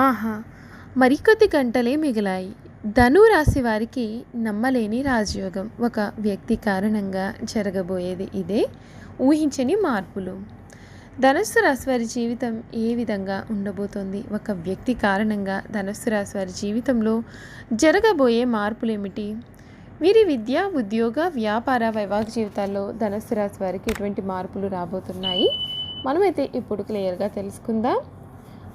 ఆహా మరికొద్ది గంటలే మిగిలాయి. ధను రాశి వారికి నమ్మలేని రాజయోగం. ఒక వ్యక్తి కారణంగా జరగబోయేది ఇదే. ఊహించని మార్పులు. ధనుస్సు రాశి వారి జీవితం ఏ విధంగా ఉండబోతోంది? ఒక వ్యక్తి కారణంగా ధనుస్సు రాశి వారి జీవితంలో జరగబోయే మార్పులు ఏమిటి వీరి విద్య ఉద్యోగ వ్యాపార వైవాహిక జీవితాల్లో ధనుస్సు రాశి వారికి ఎటువంటి మార్పులు రాబోతున్నాయి? మనమైతే ఇప్పుడు క్లియర్గా తెలుసుకుందాం.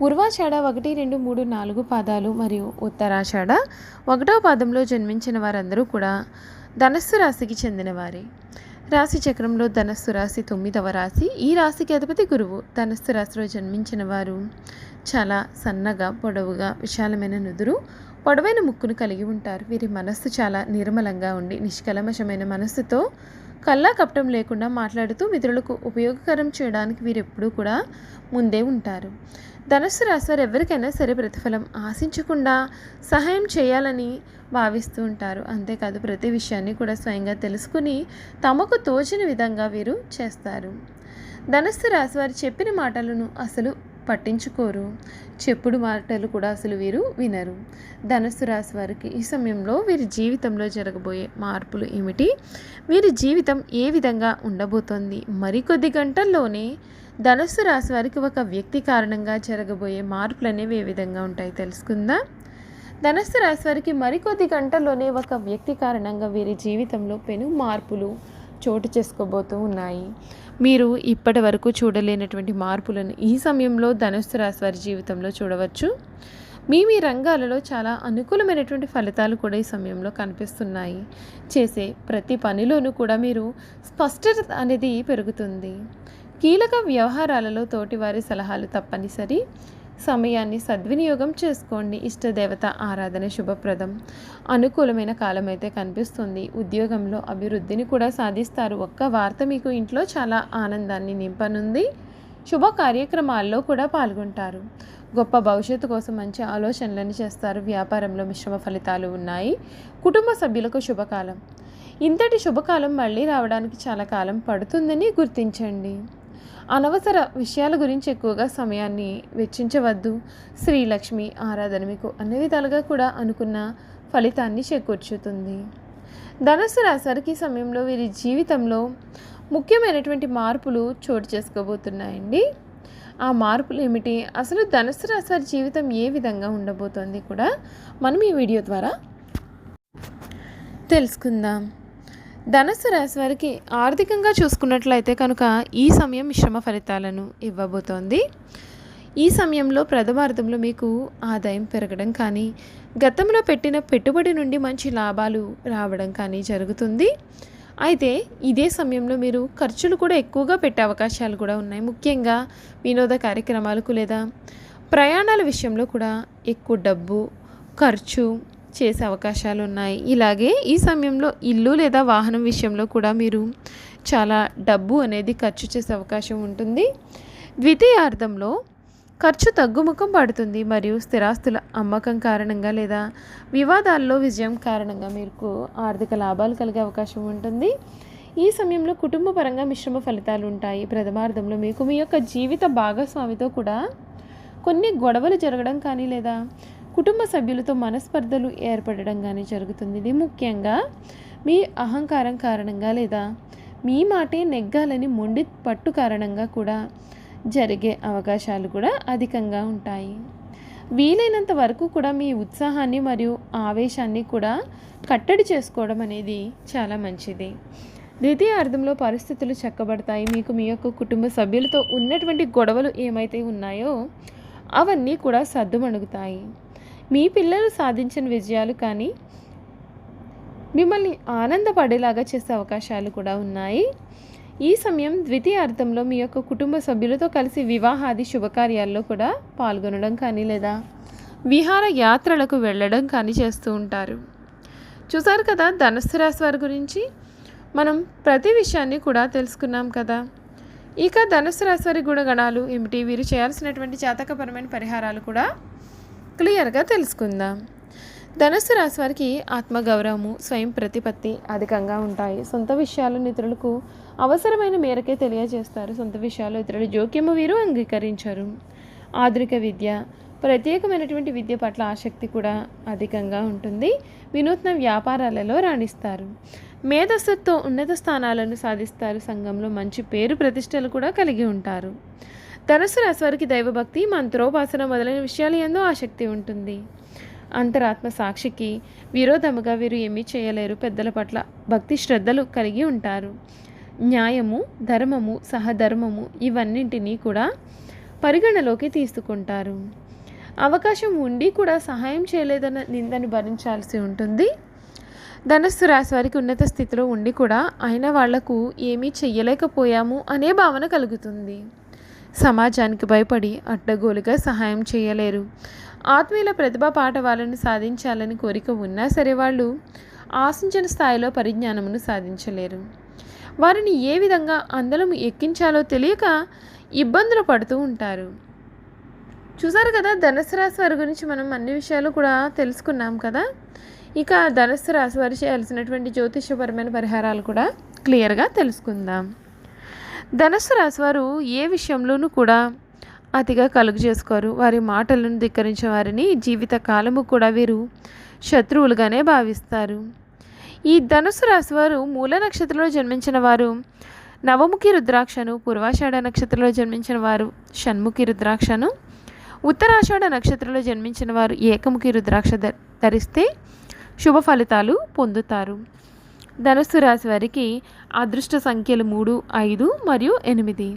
పూర్వాషాఢ ఒకటి రెండు మూడు నాలుగు పాదాలు మరియు ఉత్తరాషాఢ ఒకటో పాదంలో జన్మించిన వారందరూ కూడా ధనస్సు రాశికి చెందినవారే. రాశి చక్రంలో ధనస్సు రాశి తొమ్మిదవ రాశి. ఈ రాశికి అధిపతి గురువు ధనస్సు రాశిలో జన్మించిన వారు. చాలా సన్నగా పొడవుగా విశాలమైన నుదురు పొడవైన ముక్కును కలిగి ఉంటారు. వీరి మనస్సు చాలా నిర్మలంగా ఉండి నిష్కలమశమైన మనస్సుతో కల్లా కపటం లేకుండా మాట్లాడుతూ మిత్రులకు ఉపయోగకరం చేయడానికి వీరెప్పుడూ కూడా ముందే ఉంటారు. ధనస్సు రాశివారు ఎవరికైనా సరే ప్రతిఫలం ఆశించకుండా సహాయం చేయాలని భావిస్తూ ఉంటారు. అంతేకాదు ప్రతి విషయాన్ని కూడా స్వయంగా తెలుసుకుని తమకు తోచిన విధంగా వీరు చేస్తారు. ధనస్సు రాశివారు చెప్పిన మాటలను అసలు పట్టించుకోరు. చెప్పుడు మాటలు కూడా అసలు వీరు వినరు. ధనస్సు రాశి వారికి ఈ సమయంలో వీరి జీవితంలో జరగబోయే మార్పులు ఏమిటి? వీరి జీవితం ఏ విధంగా ఉండబోతోంది? మరికొద్ది గంటల్లోనే ధనస్సు రాశి వారికి ఒక వ్యక్తి కారణంగా జరగబోయే మార్పులు అనేవి ఏ విధంగా ఉంటాయి తెలుసుకుందాం? ధనస్సు రాశి వారికి మరికొద్ది గంటల్లోనే ఒక వ్యక్తి కారణంగా వీరి జీవితంలో పెను మార్పులు చోటు చేసుకోబోతూ ఉన్నాయి. మీరు ఇప్పటి వరకు చూడలేనటువంటి మార్పులను ఈ సమయంలో ధనుస్సు రాశి వారి జీవితంలో చూడవచ్చు. మీ మీ రంగాలలో చాలా అనుకూలమైనటువంటి ఫలితాలు కూడా ఈ సమయంలో కనిపిస్తున్నాయి. చేసే ప్రతి పనిలోనూ కూడా మీరు స్పష్టత అనేది పెరుగుతుంది. కీలక వ్యవహారాలలో తోటివారి సలహాలు తప్పనిసరి. సమయాన్ని సద్వినియోగం చేసుకోండి. ఇష్టదేవత ఆరాధన శుభప్రదం. అనుకూలమైన కాలం అయితే కనిపిస్తుంది. ఉద్యోగంలో అభివృద్ధిని కూడా సాధిస్తారు. ఒక్క వార్త మీకు ఇంట్లో చాలా ఆనందాన్ని నింపనుంది. శుభ కార్యక్రమాల్లో కూడా పాల్గొంటారు. గొప్ప భవిష్యత్తు కోసం మంచి ఆలోచనలను చేస్తారు. వ్యాపారంలో మిశ్రమ ఫలితాలు ఉన్నాయి. కుటుంబ సభ్యులకు శుభకాలం. ఇంతటి శుభకాలం మళ్ళీ రావడానికి చాలా కాలం పడుతుందని గుర్తించండి. అనవసర విషయాల గురించి ఎక్కువగా సమయాన్ని వెచ్చించవద్దు. శ్రీలక్ష్మి ఆరాధన మీకు అన్ని విధాలుగా కూడా అనుకున్న ఫలితాన్ని చేకూర్చుతుంది. ధనుసు రాశివారికి సమయంలో వీరి జీవితంలో ముఖ్యమైనటువంటి మార్పులు చోటు చేసుకోబోతున్నాయండి. ఆ మార్పులు ఏమిటి? అసలు ధనుసు రాశి వారి జీవితం ఏ విధంగా ఉండబోతోంది కూడా మనం ఈ వీడియో ద్వారా తెలుసుకుందాం. ధనుసు రాశి వారికి ఆర్థికంగా చూసుకున్నట్లయితే కనుక ఈ సమయం మిశ్రమ ఫలితాలను ఇవ్వబోతోంది. ఈ సమయంలో ప్రథమార్థంలో మీకు ఆదాయం పెరగడం కానీ గతంలో పెట్టిన పెట్టుబడి నుండి మంచి లాభాలు రావడం కానీ జరుగుతుంది. అయితే ఇదే సమయంలో మీరు ఖర్చులు కూడా ఎక్కువగా పెట్టే అవకాశాలు కూడా ఉన్నాయి. ముఖ్యంగా వినోద కార్యక్రమాలకు లేదా ప్రయాణాల విషయంలో కూడా ఎక్కువ డబ్బు ఖర్చు చేసే అవకాశాలు ఉన్నాయి ఇలాగే ఈ సమయంలో ఇల్లు లేదా వాహనం విషయంలో కూడా మీరు చాలా డబ్బు అనేది ఖర్చు చేసే అవకాశం ఉంటుంది. ద్వితీయార్థంలో ఖర్చు తగ్గుముఖం పడుతుంది మరియు స్థిరాస్తుల అమ్మకం కారణంగా లేదా వివాదాల్లో విజయం కారణంగా మీకు ఆర్థిక లాభాలు కలిగే అవకాశం ఉంటుంది. ఈ సమయంలో కుటుంబ పరంగా మిశ్రమ ఫలితాలు ఉంటాయి. ప్రథమార్థంలో మీకు మీ యొక్క జీవిత భాగస్వామితో కూడా కొన్ని గొడవలు జరగడం కానీ లేదా కుటుంబ సభ్యులతో మనస్పర్ధలు ఏర్పడడం కానీ జరుగుతుంది. ఇది ముఖ్యంగా మీ అహంకారం కారణంగా లేదా మీ మాటే నెగ్గాలని మొండి పట్టు కారణంగా కూడా జరిగే అవకాశాలు కూడా అధికంగా ఉంటాయి. వీలైనంత వరకు కూడా మీ ఉత్సాహాన్ని మరియు ఆవేశాన్ని కూడా కట్టడి చేసుకోవడం అనేది చాలా మంచిది. ద్వితీయ అర్థంలో పరిస్థితులు చక్కబడతాయి. మీకు మీ యొక్క కుటుంబ సభ్యులతో ఉన్నటువంటి గొడవలు ఏమైతే ఉన్నాయో అవన్నీ కూడా సర్దుమణుగుతాయి. మీ పిల్లలు సాధించిన విజయాలు కానీ మిమ్మల్ని ఆనందపడేలాగా చేసే అవకాశాలు కూడా ఉన్నాయి. ఈ సమయం ద్వితీయ అర్థంలో మీ యొక్క కుటుంబ సభ్యులతో కలిసి వివాహాది శుభకార్యాల్లో కూడా పాల్గొనడం కానీ లేదా విహార యాత్రలకు వెళ్ళడం కానీ చేస్తూ ఉంటారు. చూసారు కదా ధనుస్సు రాశి వారి గురించి? మనం ప్రతి విషయాన్ని కూడా తెలుసుకున్నాం కదా. ఇక ధనుస్సు రాశి వారి గుణగణాలు ఏమిటి? వీరు చేయాల్సినటువంటి జాతకపరమైన పరిహారాలు కూడా క్లియర్గా తెలుసుకుందాం. ధనుస్సు రాశి వారికి ఆత్మగౌరవము స్వయం ప్రతిపత్తి అధికంగా ఉంటాయి. సొంత విషయాలను ఇతరులకు అవసరమైన మేరకే తెలియజేస్తారు. సొంత విషయాలు ఇతరుల జోక్యము వీరు అంగీకరించరు. ఆధునిక విద్య ప్రత్యేకమైనటువంటి విద్య పట్ల ఆసక్తి కూడా అధికంగా ఉంటుంది. వినూత్న వ్యాపారాలలో రాణిస్తారు. మేధస్సుతో ఉన్నత స్థానాలను సాధిస్తారు. సంఘంలో మంచి పేరు ప్రతిష్టలు కూడా కలిగి ఉంటారు. ధనుసు రాశి వారికి దైవభక్తి మంత్రోపాసన మొదలైన విషయాలు ఎందో ఆసక్తి ఉంటుంది. అంతరాత్మ సాక్షికి విరోధముగా వీరు ఏమీ చేయలేరు. పెద్దల పట్ల భక్తి శ్రద్ధలు కలిగి ఉంటారు. న్యాయము ధర్మము సహధర్మము ఇవన్నింటినీ కూడా పరిగణలోకి తీసుకుంటారు. అవకాశం ఉండి కూడా సహాయం చేయలేదన్న నిందని భరించాల్సి ఉంటుంది. ధనస్సు రాశి వారికి ఉన్నత స్థితిలో ఉండి కూడా అయిన వాళ్ళకు ఏమీ చెయ్యలేకపోయాము అనే భావన కలుగుతుంది. సమాజానికి భయపడి అడ్డగోలుగా సహాయం చేయలేరు. ఆత్మీయుల ప్రతిభా పాఠవాలను సాధించాలని కోరిక ఉన్నా సరే వాళ్ళు ఆశించిన స్థాయిలో పరిజ్ఞానమును సాధించలేరు. వారిని ఏ విధంగా అందలం ఎక్కించాలో తెలియక ఇబ్బందులు పడుతూ ఉంటారు. చూసారు కదా ధనుసు రాశి వారి గురించి మనం అన్ని విషయాలు కూడా తెలుసుకున్నాం కదా? ఇక ధనుసు రాశి వారు చేయాల్సినటువంటి జ్యోతిషపరమైన పరిహారాలు కూడా క్లియర్గా తెలుసుకుందాం. ధనుసు రాశివారు ఏ విషయంలోనూ కూడా అతిగా కలుగు చేసుకోరు. వారి మాటలను ధిక్కరించే వారిని జీవిత కాలము కూడా వీరు శత్రువులుగానే భావిస్తారు. ఈ ధనుసు రాశివారు మూల నక్షత్రంలో జన్మించిన వారు నవముఖి రుద్రాక్షను పూర్వాషాఢ నక్షత్రంలో జన్మించిన వారు షణ్ముఖి రుద్రాక్షను ఉత్తరాషాఢ నక్షత్రంలో జన్మించిన వారు ఏకముఖి రుద్రాక్ష ధరిస్తే శుభ ఫలితాలు పొందుతారు. ధనుస్సు రాశి వారికి అదృష్ట సంఖ్యలు మూడు ఐదు మరియు ఎనిమిది.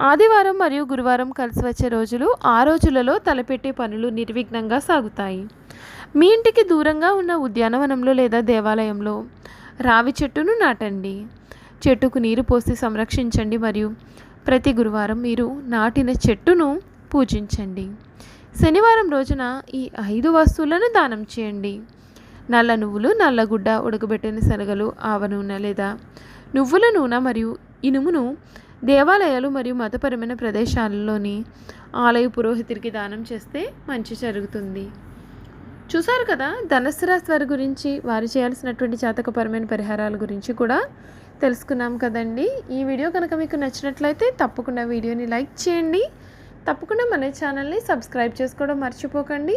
ఆదివారం మరియు గురువారం కలిసి వచ్చే రోజులు ఆ రోజులలో తలపెట్టే పనులు నిర్విఘ్నంగా సాగుతాయి. మీ ఇంటికి దూరంగా ఉన్న ఉద్యానవనంలో లేదా దేవాలయంలో రావి చెట్టును నాటండి. చెట్టుకు నీరు పోసి సంరక్షించండి మరియు ప్రతి గురువారం మీరు నాటిన చెట్టును పూజించండి. శనివారం రోజున ఈ ఐదు వస్తువులను దానం చేయండి. నల్ల నువ్వులు నల్లగుడ్డ ఉడకబెట్టిన శనగలు ఆవ నూనె లేదా నువ్వుల నూనె మరియు ఇనుమును దేవాలయాలు మరియు మతపరమైన ప్రదేశాలలోని ఆలయ పురోహితుడికి దానం చేస్తే మంచి జరుగుతుంది. చూసారు కదా? ధనస్సు రాశి వారి గురించి వారు చేయాల్సినటువంటి జాతకపరమైన పరిహారాల గురించి కూడా తెలుసుకున్నాం కదండి. ఈ వీడియో కనుక మీకు నచ్చినట్లయితే తప్పకుండా వీడియోని లైక్ చేయండి. తప్పకుండా మన ఛానల్ని సబ్స్క్రైబ్ చేసుకోవడం మర్చిపోకండి.